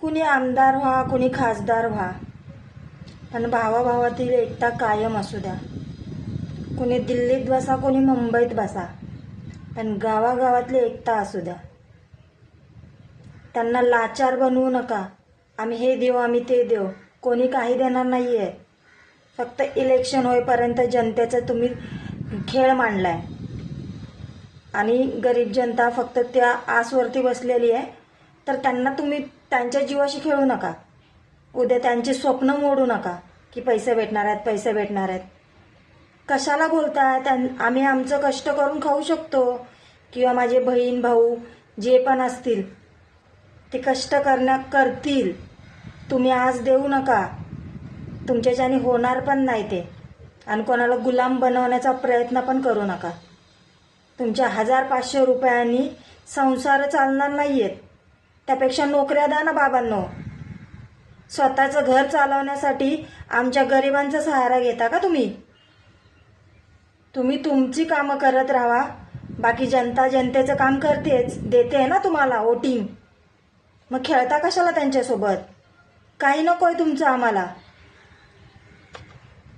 कुणी आमदार व्हा कुणी खासदार व्हा. पण भावाभावातील एकता कायम असू द्या. कुणी दिल्लीत बसा कुणी मुंबईत बसा पण गावागावातली एकता असू द्या. त्यांना लाचार बनवू नका. आम्ही हे देऊ आम्ही ते देऊ कोणी काही देणार नाही आहे फक्त इलेक्शन होईपर्यंत जनतेचा तुम्ही खेळ मांडलाय. आणि गरीब जनता फक्त त्या आसवरती बसलेली आहे. तर त्यांना तुम्ही त्यांच्या जीवाशी खेळू नका. उद्या त्यांचे स्वप्न मोडू नका की पैसे भेटणार आहेत पैसे भेटणार आहेत. कशाला बोलताय? त्यां आम्ही आमचं कष्ट करून खाऊ शकतो किंवा माझे बहीण भाऊ जे पण असतील ते कष्ट करण्या करतील. तुम्ही आज देऊ नका. तुमच्याच्याने होणार पण नाही ते. आणि कोणाला गुलाम बनवण्याचा प्रयत्न पण करू नका. तुमच्या हजार पाचशे रुपयांनी संसार चालणार नाही आहेत त्यापेक्षा नोकऱ्या द्या ना बाबांनो. स्वतःचं घर चालवण्यासाठी आमच्या गरिबांचा सहारा घेता का तुम्ही? तुम्ही तुमची कामं करत राहा. बाकी जनता जनतेचं काम करतेच देते ना तुम्हाला वोटिंग मग खेळता कशाला त्यांच्यासोबत? काही नकोय तुमचं आम्हाला.